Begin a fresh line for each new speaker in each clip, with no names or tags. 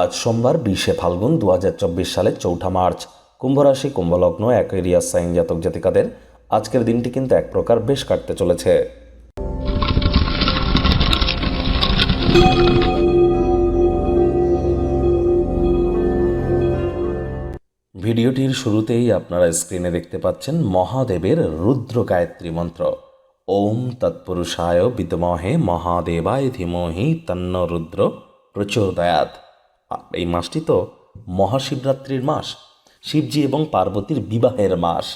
আজ সোমবার বিশে ফাল্গুন দু হাজার চব্বিশ সালের চৌঠা মার্চ। কুম্ভরাশি, কুম্ভলগ্ন, অ্যাকোয়ারিয়াস সাইন জাতক জাতিকাদের আজকের দিনটি কিন্তু এক প্রকার বেশ কাটতে চলেছে। ভিডিওটির শুরুতেই আপনারা স্ক্রিনে দেখতে পাচ্ছেন মহাদেবের রুদ্র গায়ত্রী মন্ত্র। ওম তৎপুরুষায় বিদ্মহে মহাদেবায় ধীমহি তন্ন রুদ্র প্রচোদয়াত এই মাসটি তো মহাশিবরাত্রির মাস, শিবজি এবং পার্বতীর বিবাহের মাস।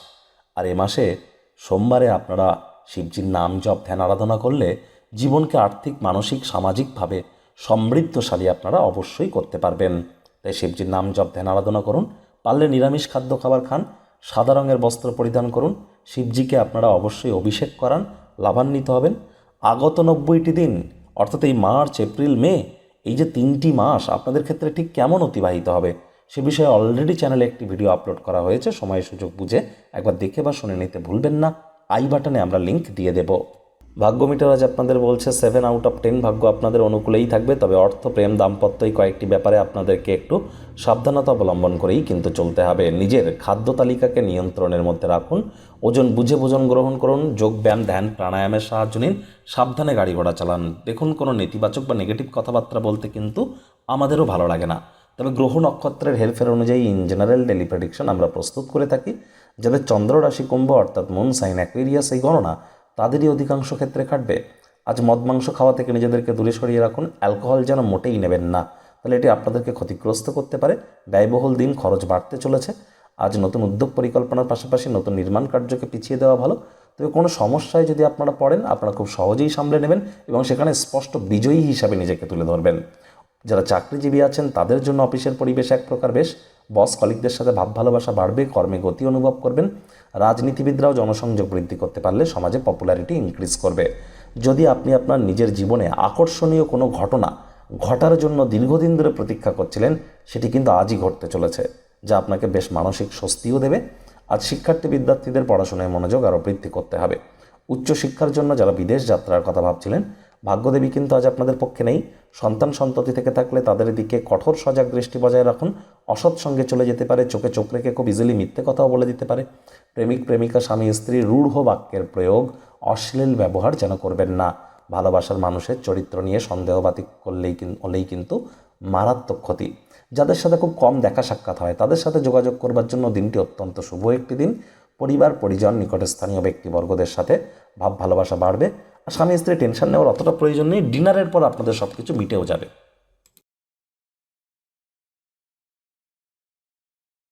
আর এ মাসে সোমবারে আপনারা শিবজির নাম জপ, ধ্যান, আরাধনা করলে জীবনকে আর্থিক, মানসিক, সামাজিকভাবে সমৃদ্ধশালী আপনারা অবশ্যই করতে পারবেন। তাই শিবজির নাম জপ, ধ্যান, আরাধনা করুন। পারলে নিরামিষ খাদ্য খাবার খান, সাদা রঙের বস্ত্র পরিধান করুন। শিবজিকে আপনারা অবশ্যই অভিষেক করান, লাভান্বিত হবেন। আগত নব্বইটি দিন, অর্থাৎ এই মার্চ, এপ্রিল, মে এই যে তিনটি মাস আপনাদের ক্ষেত্রে ঠিক কেমন অতিবাহিত হবে সে বিষয়ে অলরেডি চ্যানেলে একটি ভিডিও আপলোড করা হয়েছে, সময় সুযোগ বুঝে একবার দেখে বা শুনে নিতে ভুলবেন না। আই বাটনে আমরা লিঙ্ক দিয়ে দেব। ভাগ্য মিটার আজ আপনাদের বলছে সেভেন আউট অফ টেন ভাগ্য আপনাদের অনুকূলেই থাকবে, তবে অর্থ, প্রেম দাম্পত্য এই কয়েকটি ব্যাপারে আপনাদেরকে একটু সাবধানতা অবলম্বন করেই কিন্তু চলতে হবে। নিজের খাদ্য তালিকাকে নিয়ন্ত্রণের মধ্যে রাখুন, ওজন বুঝে ভোজন গ্রহণ করুন, যোগ ব্যায়াম, ধ্যান, প্রাণায়ামের সাহায্য নিন, সাবধানে গাড়ি ঘোড়া চালান। দেখুন, কোনো নেতিবাচক বা নেগেটিভ কথাবার্তা বলতে কিন্তু আমাদেরও ভালো লাগে না। তবে গ্রহ নক্ষত্রের হেরফের অনুযায়ী ইন জেনারেল ডেলি প্রেডিকশন আমরা প্রস্তুত করে থাকি। যাদের চন্দ্র রাশি কুম্ভ অর্থাৎ মুন সাইন অ্যাকুইরিয়াস এই গণনা তাদেরই অধিকাংশ ক্ষেত্রে খাটবে। আজ মদ, মাংস খাওয়া থেকে নিজেদেরকে দূরে সরিয়ে রাখুন। অ্যালকোহল যেন মোটেই নেবেন না। তাহলে এটি আপনাদেরকে ক্ষতিগ্রস্ত করতে পারে। ব্যয়বহুল দিন, খরচ বাড়তে চলেছে। আজ নতুন উদ্যোগ পরিকল্পনার পাশাপাশি নতুন নির্মাণ কার্যকে পিছিয়ে দেওয়া ভালো। তবে কোনো সমস্যায় যদি আপনারা পড়েন, আপনারা খুব সহজেই সামলে নেবেন এবং সেখানে স্পষ্ট বিজয়ী হিসাবে নিজেকে তুলে ধরবেন। যারা চাকরিজীবী আছেন, তাদের জন্য অফিসের পরিবেশ এক প্রকার বেশ। বস কলিকদের সাথে ভাব ভালোবাসা বাড়বে, কর্মে গতি অনুভব করবেন, রাজনীতিবিদরাও জনসংযোগ বৃদ্ধি করতে পারলে সমাজে পপুলারিটি ইনক্রিজ করবে। যদি আপনি আপনার নিজের জীবনে আকর্ষণীয় কোনো ঘটনা ঘটার জন্য দীর্ঘদিন ধরে প্রতীক্ষা করছিলেন, সেটি কিন্তু আজই ঘটতে চলেছে, যা আপনাকে বেশ মানসিক স্বস্তিও দেবে। আজ শিক্ষার্থী বিদ্যার্থীদের পড়াশোনায় মনোযোগ আরও বৃদ্ধি করতে হবে। উচ্চশিক্ষার জন্য যারা বিদেশ যাত্রার কথা ভাবছিলেন ভাগ্যদেবী কিন্তু আজ আপনাদের পক্ষে নেই। সন্তান সন্ততি থেকে থাকলে তাদের দিকে কঠোর সজাগ দৃষ্টি বজায় রাখুন। অসৎ সঙ্গে চলে যেতে পারে, চোখে চোখ রেখে খুব ইজিলি মিথ্যে কথাও বলে দিতে পারে। প্রেমিক, প্রেমিকা, স্বামী, স্ত্রী, রূঢ় বাক্যের প্রয়োগ অশ্লীল ব্যবহার যেন করবেন না। ভালোবাসার মানুষের চরিত্র নিয়ে সন্দেহবাতিক করলেই হলেই কিন্তু মারাত্মক ক্ষতি। যাদের সাথে খুব কম দেখা সাক্ষাৎ হয়, তাদের সাথে যোগাযোগ করবার জন্য দিনটি অত্যন্ত শুভ একটি দিন। পরিবার, পরিজন, নিকটস্থানীয় ব্যক্তিবর্গদের সাথে ভাব ভালোবাসা বাড়বে। স্বামী স্ত্রী টেনশন নেওয়ার অতটা প্রয়োজন নেই। ডিনারের পর আপনাদের সব কিছু মিটেও যাবে।